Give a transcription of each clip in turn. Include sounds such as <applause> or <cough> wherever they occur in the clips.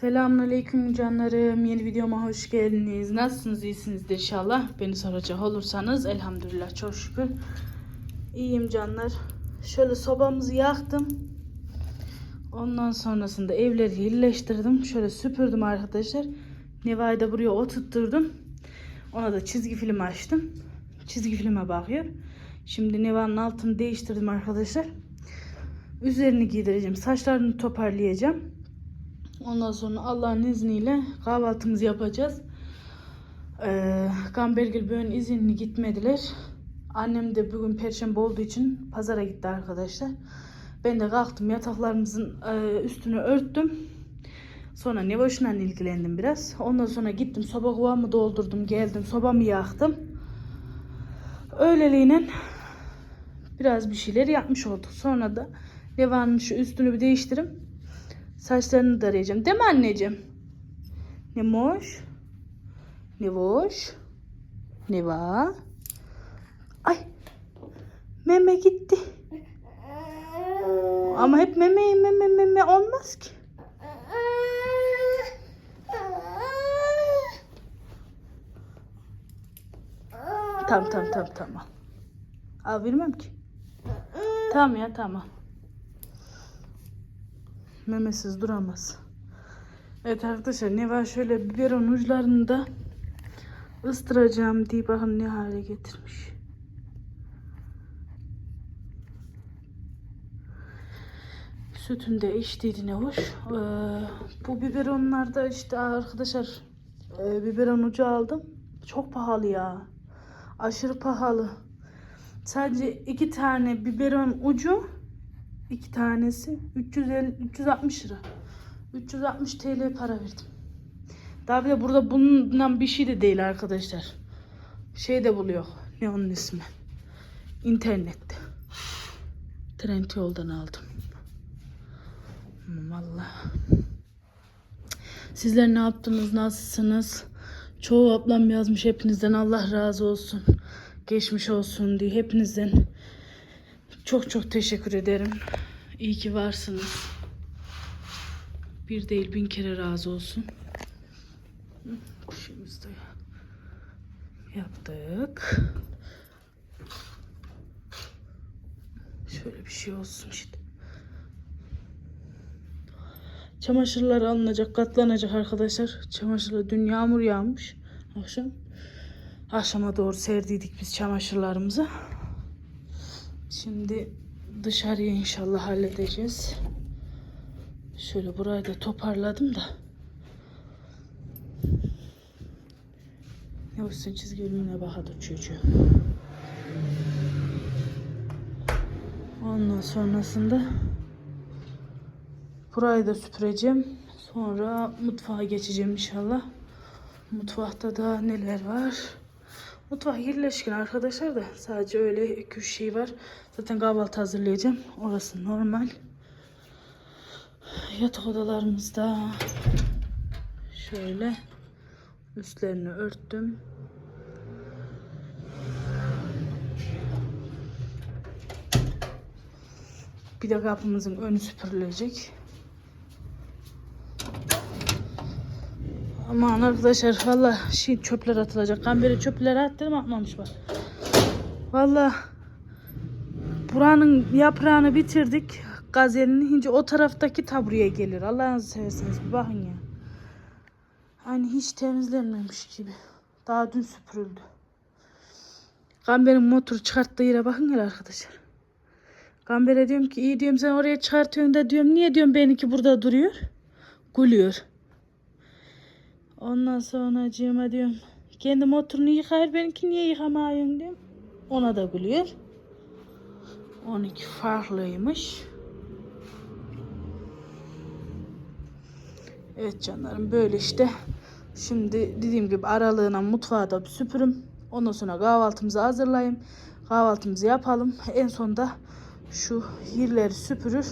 Selamünaleyküm canlarım. Yeni videoma hoş geldiniz. Nasılsınız? İyisinizdir inşallah. Beni soracak olursanız elhamdülillah çok şükür. İyiyim canlar. Şöyle sobamızı yaktım. Ondan sonrasında evleri yerleştirdim. Şöyle süpürdüm arkadaşlar. Neva'yı da buraya oturtturdum. Ona da çizgi film açtım. Çizgi filme bakıyor. Şimdi Neva'nın altını değiştirdim arkadaşlar. Üzerini giydireceğim. Saçlarını toparlayacağım. Ondan sonra Allah'ın izniyle kahvaltımızı yapacağız. Ee, Gambergil bugün izinli gitmediler. Annem de bugün perşembe olduğu için pazara gitti arkadaşlar. Ben de kalktım yataklarımızın e, üstünü örttüm. Sonra Nevoş'la ilgilendim biraz. Ondan sonra gittim soba kovamı doldurdum geldim sobamı yaktım. Öyleliğine biraz bir şeyler yapmış olduk. Sonra da Neva'nın şu üstünü bir değiştirip Saçlarını da arayacağım. Değil mi anneciğim? Nemoş. Nevoş. Neva. Ay. Meme gitti. Ama hep meme meme meme olmaz ki. Tamam tamam tamam tamam. Al bilmem ki. Tamam ya tamam. Memesiz duramaz. Evet arkadaşlar ne var şöyle biberon uçlarını da ıstıracağım diye bakın ne hale getirmiş. Sütünde içtiydi ne hoş. Ee, bu biberonlarda işte arkadaşlar e, biberon ucu aldım. Çok pahalı ya. Aşırı pahalı. Sadece iki tane biberon ucu iki tanesi 350 360 lira. 360 TL para verdim. Daha bir de burada bundan bir şey de değil arkadaşlar. Şey de buluyor. Ne onun ismi? İnternette. Trend yoldan aldım. Vallahi. Sizler ne yaptınız? Nasılsınız? Çoğu ablam yazmış hepinizden Allah razı olsun. Geçmiş olsun diye hepinizden çok çok teşekkür ederim. İyi ki varsınız. Bir değil bin kere razı olsun. Kuşumuzu da yaptık. Şöyle bir şey olsun işte. Çamaşırlar alınacak, katlanacak arkadaşlar. Çamaşırlar dün yağmur yağmış akşam. Akşama doğru serdiydik biz çamaşırlarımızı. Şimdi dışarıya inşallah halledeceğiz. Şöyle burayı da toparladım da. Ne olsun çizgi filmine bakadı çocuğu. Ondan sonrasında burayı da süpüreceğim. Sonra mutfağa geçeceğim inşallah. Mutfakta da neler var? Mutfak yerleşkin arkadaşlar da sadece öyle iki üç şey var. Zaten kahvaltı hazırlayacağım. Orası normal. Yatak odalarımızda şöyle üstlerini örttüm. Bir de kapımızın önü süpürülecek. Aman arkadaşlar valla şey çöpler atılacak. Kamberi çöpleri attım atmamış bak. Valla buranın yaprağını bitirdik. Gazelini hince o taraftaki tabureye gelir. Allah'ınızı seversiniz bir bakın ya. Hani hiç temizlenmemiş gibi. Daha dün süpürüldü. Gamber'in motoru çıkarttığı yere bakın ya arkadaşlar. Gamber'e diyorum ki iyi diyorum sen oraya çıkartıyorsun da diyorum niye diyorum benimki burada duruyor. Gülüyor. Ondan sonra cığıma diyorum. Kendi motorunu yıkar benimki niye yıkamayın diyorum. Ona da gülüyor. 12 farklıymış. Evet canlarım böyle işte. Şimdi dediğim gibi aralığına mutfağı da süpürüm. Ondan sonra kahvaltımızı hazırlayayım. Kahvaltımızı yapalım. En sonunda şu yerleri süpürür.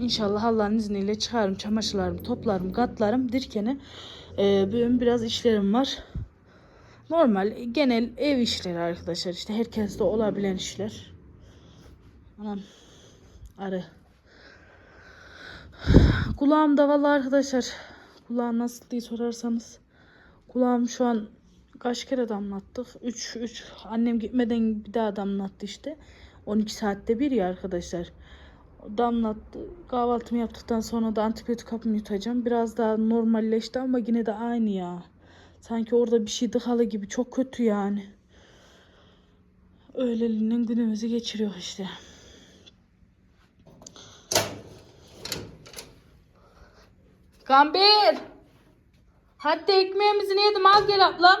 İnşallah Allah'ın izniyle çıkarım çamaşırlarımı toplarım katlarım dirkene. Ee, benim biraz işlerim var. Normal genel ev işleri arkadaşlar işte herkeste olabilen işler. Anam arı. Kulağımda vallahi arkadaşlar kulağım nasıl diye sorarsanız. Kulağım şu an kaç kere damlattık? 3 3 annem gitmeden bir daha damlattı işte. 12 saatte bir ya arkadaşlar. Damlattı. Kahvaltımı yaptıktan sonra da antibiyotik hapımı yutacağım. Biraz daha normalleşti ama yine de aynı ya. Sanki orada bir şey dıkalı gibi çok kötü yani. Öyleliğinden günümüzü geçiriyor işte. Gamber! Hadi ekmeğimizi yedim al gel ablam.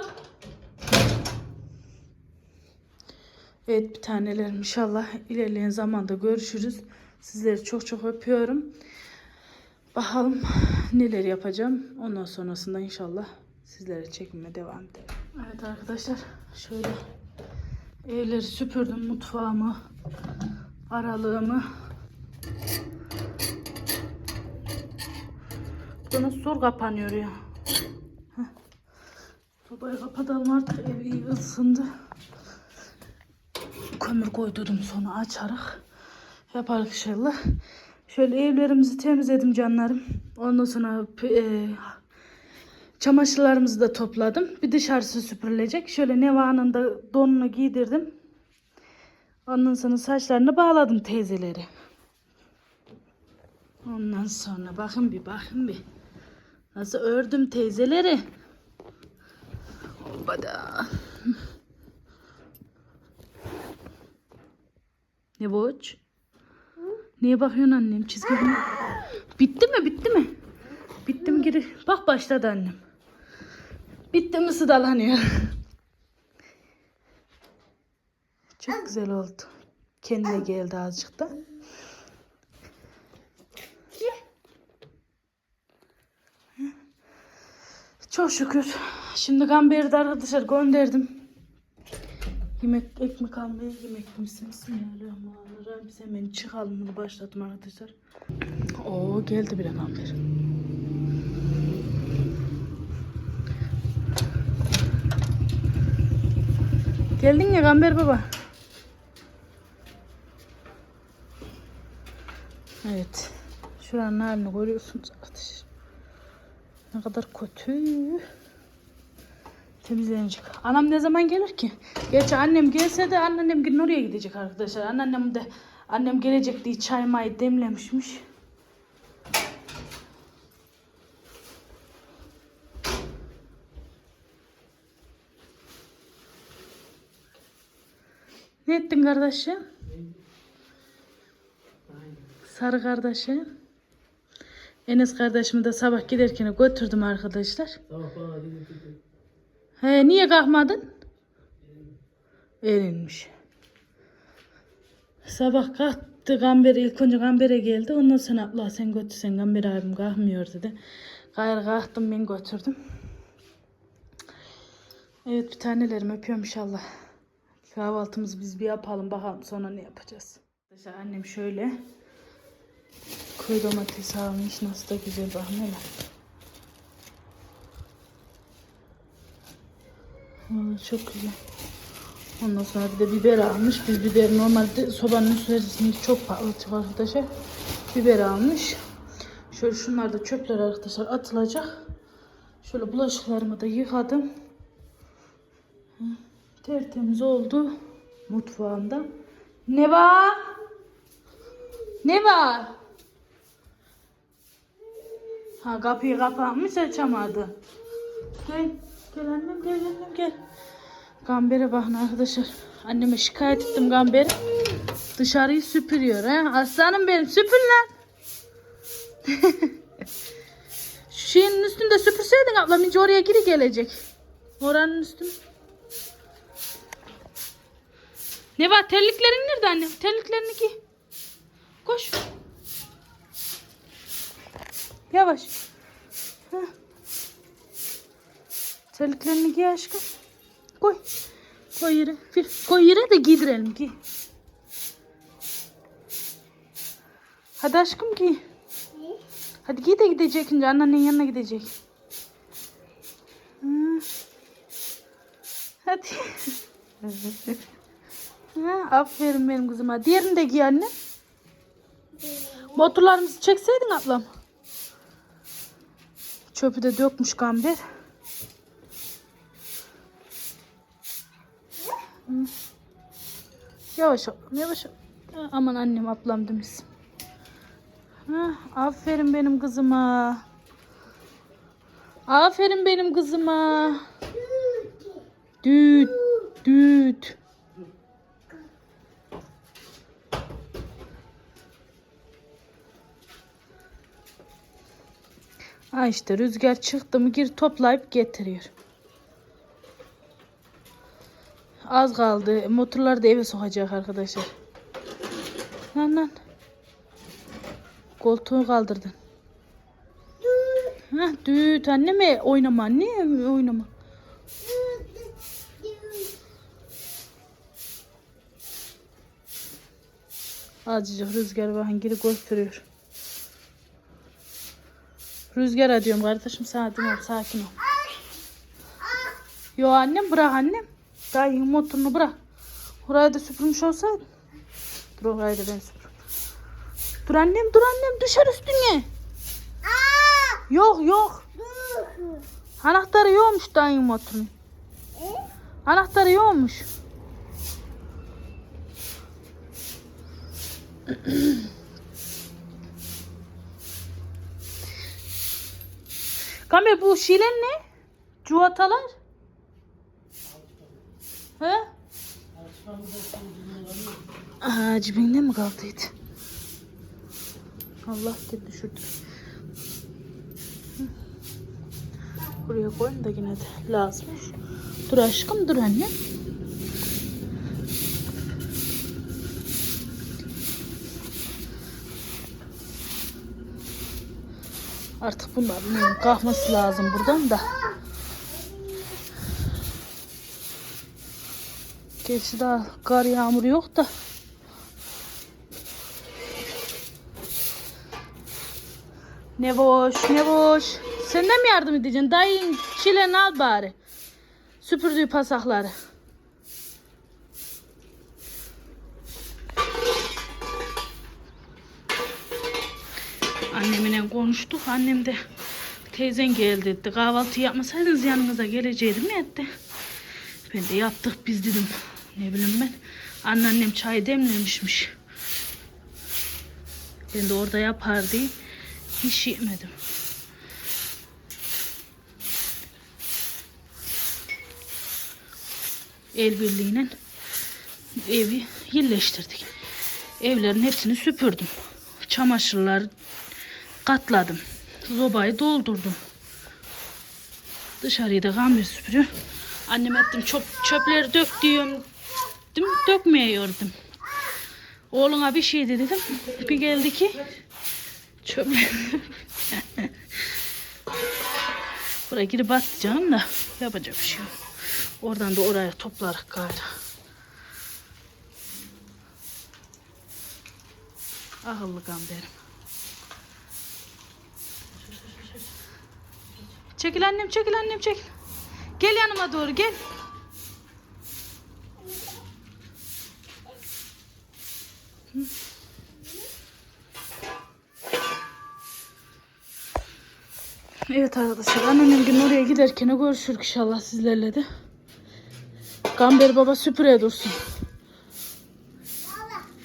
Evet bir tanelerim inşallah ilerleyen zamanda görüşürüz. Sizleri çok çok öpüyorum. Bakalım neler yapacağım. Ondan sonrasında inşallah sizlere çekmeye devam ederim. Evet arkadaşlar şöyle evleri süpürdüm mutfağımı aralığımı Bu nasıl zor kapanıyor ya. Heh. Sobayı kapatalım artık ev iyi ısındı. Kömür koydum sonra açarak yaparız inşallah. Şöyle evlerimizi temizledim canlarım. Ondan sonra e, çamaşırlarımızı da topladım. Bir dışarısı süpürülecek. Şöyle Neva'nın da donunu giydirdim. Ondan sonra saçlarını bağladım teyzeleri. Ondan sonra bakın bir bakın bir. Nasıl ördüm teyzeleri. Hoppada. Ne boç? Niye bakıyorsun annem çizgi film? Bitti mi bitti mi? Bitti mi geri? Bak başladı annem. Bitti mi sıdalanıyor. Çok güzel oldu. Kendine geldi azıcık da. Çok şükür. Şimdi Gamber'i de arkadaşlar gönderdim. Yemek, ekmek almaya yemek misin? Bismillahirrahmanirrahim. Biz hemen çıkalım bunu başlattım arkadaşlar. Oo geldi bile Gamber. Geldin ya Gamber baba. Evet. Şuranın halini görüyorsunuz arkadaşlar. Ne kadar kötü. Temizlenecek. Anam ne zaman gelir ki? Gerçi annem gelse de anneannem gün oraya gidecek arkadaşlar. Anneannem de annem gelecek diye çay may demlemişmiş. Ne ettin kardeşim? Sarı kardeşim. Enes kardeşimi de sabah giderken götürdüm arkadaşlar. He niye kalkmadın? Erinmiş. Sabah kalktı Gamber ilk önce Gamber'e geldi. Ondan sonra abla sen götürsen Gamber abim kalkmıyor dedi. Gayrı kalktım ben götürdüm. Evet bir tanelerimi öpüyorum inşallah. Kahvaltımızı biz bir yapalım bakalım sonra ne yapacağız. Arkadaşlar annem şöyle Köy domatesi almış. Nasıl da güzel bakın Vallahi çok güzel. Ondan sonra bir de biber almış. Biz biber normalde sobanın üstünde çok pahalı arkadaşlar. Biber almış. Şöyle şunlar da çöpler arkadaşlar atılacak. Şöyle bulaşıklarımı da yıkadım. Tertemiz oldu. Mutfağımda. Ne var? Ne var? Ha kapıyı kapanmış açamadı. Gel. Gel annem gel annem gel. Gamber'e bakın arkadaşlar. Anneme şikayet ettim Gamber'i. Dışarıyı süpürüyor he. Aslanım benim süpür lan. <laughs> Şu şeyin üstünde süpürseydin ablam ince oraya geri gelecek. Oranın üstünde. Ne var terliklerin nerede annem? Terliklerini giy. Koş. Yavaş. Heh. Terliklerini giy aşkım. Koy. Koy yere. Koy yere de giydirelim. Giy. Hadi aşkım giy. Hadi giy de gidecek şimdi. Anneannenin yanına gidecek. Hadi. ha, aferin benim kızıma. Diğerini de giy anne. Motorlarımızı çekseydin ablam. Çöpü de dökmüş Gamber. Yavaş ol, yavaş ol. Aman annem ablam demişsin. Ha, aferin benim kızıma. Aferin benim kızıma. Düt, düt. Ha işte rüzgar çıktı mı gir toplayıp getiriyor. Az kaldı. Motorları da eve sokacak arkadaşlar. Lan lan. Koltuğu kaldırdın. Ha düt anne mi? Oynama anne oynama. Azıcık rüzgar bakın geri gösteriyor. Rüzgar diyorum kardeşim sakin ol sakin ol. Yo annem bırak annem. Daha yeni motorunu bırak. Orayı da süpürmüş olsaydın. Dur orayı da ben süpürüm. Dur annem dur annem düşer üstüne. Yok yok. Anahtarı yokmuş daha yeni motorun. Anahtarı yokmuş. Kamer bu şilen ne? Cuvatalar. He? Aa, cibinde mi kaldıydı? Allah da düşürdü. Hı. Buraya koyun da yine de lazım. Dur aşkım dur anne. Artık bunların kalkması lazım buradan da. Gerçi daha kar yağmur yok da. Ne boş ne boş. Sen de mi yardım edeceksin? Dayın çileni al bari. Süpürdüğü pasakları. Annemle konuştuk. Annem de teyzen geldi dedi. Kahvaltı yapmasaydınız yanınıza geleceğim etti. Ben de yaptık biz dedim. Ne bileyim ben. Anneannem çay demlemişmiş. Ben de orada yapar diye hiç yemedim. El birliğiyle evi yerleştirdik. Evlerin hepsini süpürdüm. Çamaşırlar katladım. Zobayı doldurdum. Dışarıyı da kamyon süpürüyor. Annem ettim çöp, çöpleri dök diyorum. Değil mi? Dökmeyiyordum. Oğluna bir şey dedim. Bir geldi ki çöpler. <laughs> Buraya girip battı canım da yapacak bir şey yok. Oradan da oraya toplarak gayrı. Ahıllı gamberim. Çekil annem çekil annem çekil. Gel yanıma doğru gel. Evet arkadaşlar anneannem gün oraya giderken görüşürük inşallah sizlerle de. Gamber baba süpüreye dursun.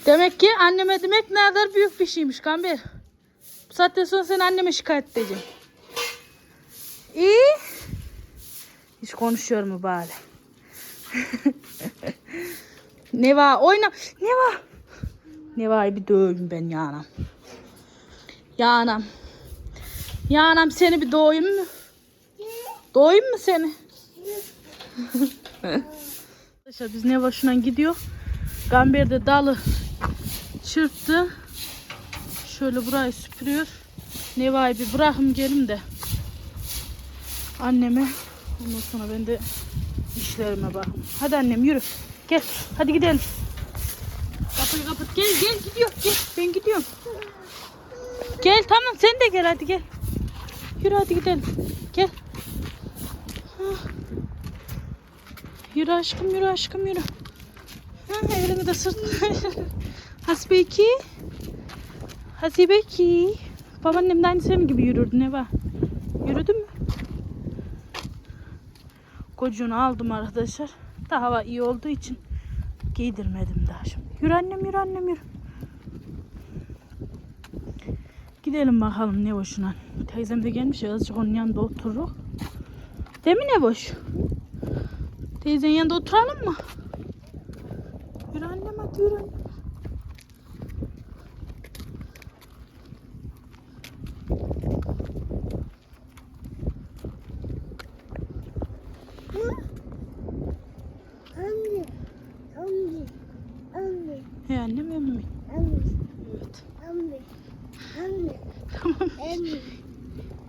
Demek ki anneme demek ne kadar büyük bir şeymiş Gamber. Bu saatten sonra seni anneme şikayet edeceğim. İyi. Hiç konuşuyor mu bari? <laughs> Neva oyna. Neva. Neva'yı bir döveyim ben yanam. Yanam. Yanam seni bir doğayım mı? Doğayım mı seni? Arkadaşlar biz Neva şuna gidiyor. Gamber de dalı çırptı. Şöyle burayı süpürüyor. Neva'yı bir bırakım gelim de anneme ondan sonra ben de işlerime bakayım. Hadi annem yürü. Gel. Hadi gidelim. Kapıyı kapat. Gel gel gidiyor. Gel. Ben gidiyorum. Gel tamam sen de gel hadi gel. Yürü hadi gidelim. Gel. Hah. Yürü aşkım yürü aşkım yürü. Ah, ha, elimi de sırtına. <laughs> Hasbeki. Hasibeki. Babaannem de aynı senin gibi yürürdü Neva. Yürüdü mü? Kocuğunu aldım arkadaşlar. Da hava iyi olduğu için giydirmedim daha şimdi. Yürü annem yürü annem yürü. Gidelim bakalım ne boşuna. Teyzem de gelmiş ya azıcık onun yanında otururuz. Değil mi ne boş? Teyzenin yanında oturalım mı? Yürü annem hadi yürü annem. Anne, anne, anne, He annem emmi. anne, Evet. anne, anne, Tamam. anne,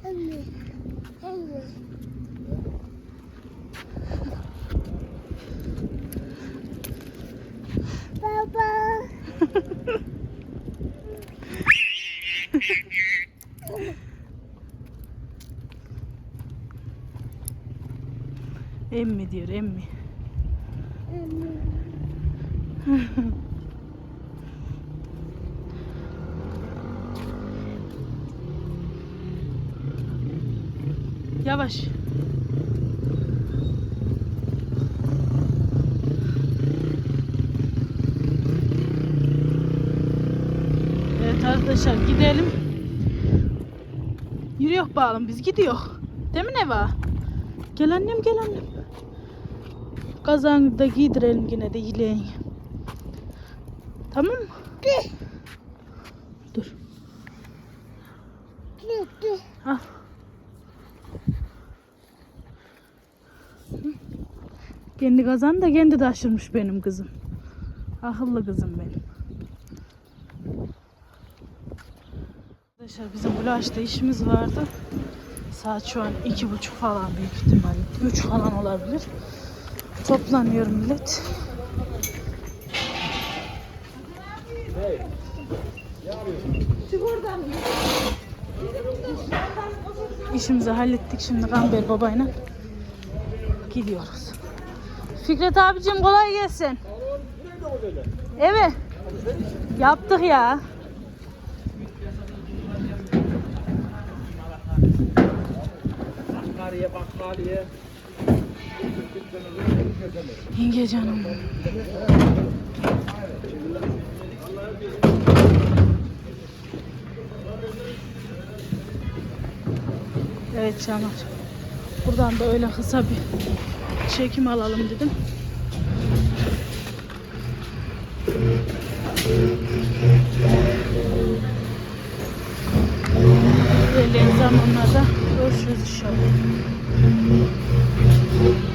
anne, anne. Baba. Emmi diyor emmi. Anne. <laughs> Yavaş. Evet arkadaşlar gidelim. Yürüyor bağlım biz gidiyor. Değil mi Neva? Gel annem gel annem. Kazanı da giydirelim yine de yileğin. Tamam mı? Dur. Dur, dur. Al. Kendi kazan da kendi taşırmış benim kızım. Akıllı kızım benim. Arkadaşlar bizim bulaşta işimiz vardı. Saat şu an iki buçuk falan büyük ihtimalle. Üç falan olabilir. Toplanıyor millet. İşimizi hallettik şimdi Gamber babayla gidiyoruz. Fikret abicim kolay gelsin. Evet. Yaptık ya. Yenge canım. Evet canlar. Buradan da öyle kısa bir çekim alalım dedim. İlerleyen zamanlarda görüşürüz inşallah. Thank you.